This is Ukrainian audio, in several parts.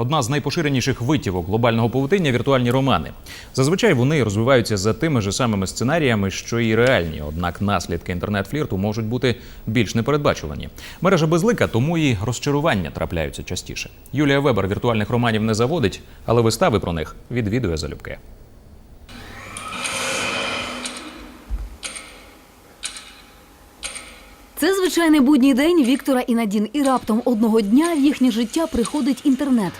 Одна з найпоширеніших витівок глобального павутиння віртуальні романи. Зазвичай вони розвиваються за тими ж самими сценаріями, що і реальні. Однак наслідки інтернет-флірту можуть бути більш непередбачувані. Мережа безлика, тому і розчарування трапляються частіше. Юлія Вебер віртуальних романів не заводить, але вистави про них відвідує залюбки. Це звичайний будній день Віктора і Надін. І раптом одного дня в їхнє життя приходить інтернет.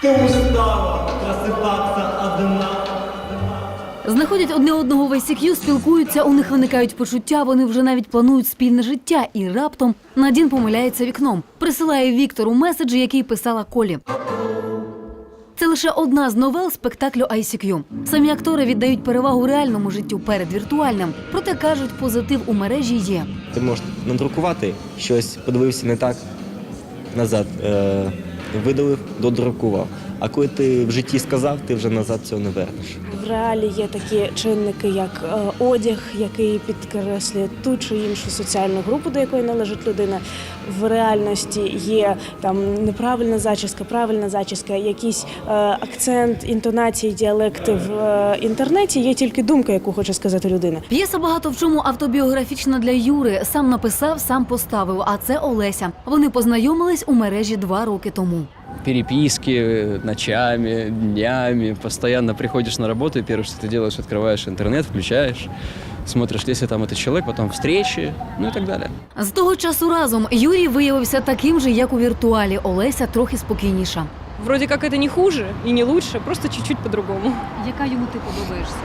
Ты устала просыпаться одна. Знаходять одне одного в ICQ, спілкуються, у них виникають почуття, вони вже навіть планують спільне життя. І раптом Надін помиляється вікном. Присилає Віктору меседжі, який писала Колі. Це лише одна з новел спектаклю ICQ. Самі актори віддають перевагу реальному життю перед віртуальним. Проте кажуть, позитив у мережі є. Ти можеш надрукувати щось, подивився не так назад, е, видалив, додрукував. А коли ти в житті сказав, ти вже назад цього не вернеш. В реалі є такі чинники, як е, одяг, який підкреслює ту чи іншу соціальну групу, до якої належить людина. В реальності є там неправильна зачіска, правильна зачіска, якийсь е, акцент, інтонації, діалекти в е, інтернеті. Є тільки думка, яку хоче сказати людина. П'єса багато в чому автобіографічна для Юри. Сам написав, сам поставив. А це Олеся. Вони познайомились у мережі два роки тому переписки э, ночами, днями. Постоянно приходишь на работу, и первое, что ты делаешь, открываешь интернет, включаешь, смотришь, если там этот человек, потом встречи, ну и так далее. З того часу разом Юрій виявився таким же, як у віртуалі. Олеся трохи спокійніша. Вроде как это не хуже и не лучше, просто чуть-чуть по-другому. Яка йому ти подобаєшся?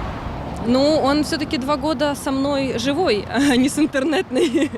Ну, он все-таки два года со мной живой, а не с интернетной.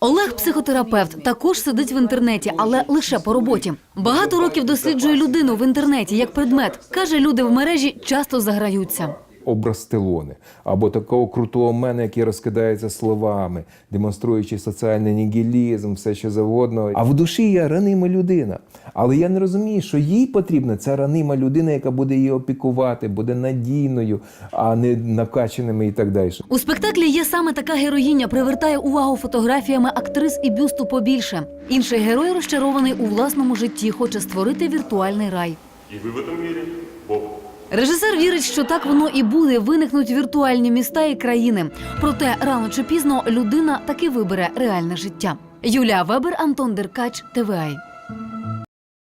Олег психотерапевт, також сидить в інтернеті, але лише по роботі. Багато років досліджує людину в інтернеті як предмет. каже, люди в мережі часто заграються. Образ Стелони, або такого крутого мене, який розкидається словами, демонструючи соціальний нігілізм, все що завгодно. А в душі я ранима людина. Але я не розумію, що їй потрібна ця ранима людина, яка буде її опікувати, буде надійною, а не накачаними і так далі. У спектаклі є саме така героїня, привертає увагу фотографіями актрис і бюсту побільше. Інший герой розчарований у власному житті, хоче створити віртуальний рай. И вы в этом мире Бог. Режисер вірить, що так воно і буде. Виникнуть віртуальні міста і країни. Проте рано чи пізно людина таки вибере реальне життя. Юлія Вебер, Антон Деркач, ТВА.